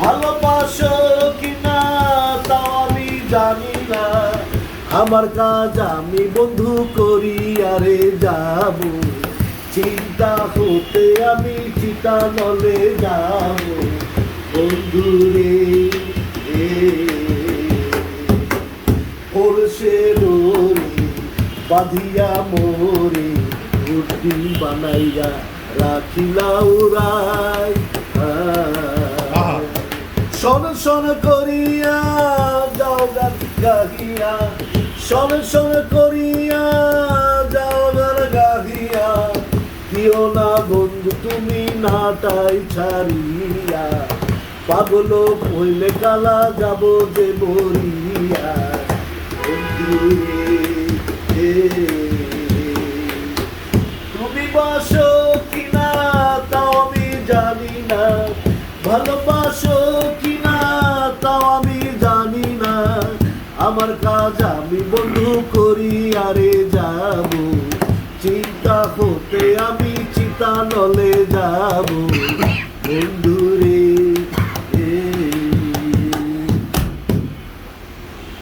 ভালোবাসো কিনা তাও আমি জানি না। আমার কাজ আমি বন্ধু করি, আরে যাব। চিন্তা হতে আমি চিতা নলে যাব। বন্ধু রে রোরে বাঁধিয়া মোরে, রুটি বানাইয়া রাখিলা আহা। শোন শোন করিয়া, যাও গান গাহিয়া। শোন শোন করিয়া, যাও গান গাহিয়া। দিও না বন্ধু, তুমি নাটাই ছাড়িয়া। পাগল কইলে কালা যাব যে বরিয়া তুমি বাসো কিনা তাও আমি জানি না। ভালোবাসো আমার কাজ আমি বন্ধু করি আরে যাব। চিন্তা হতে আমি চিতা নলে যাব।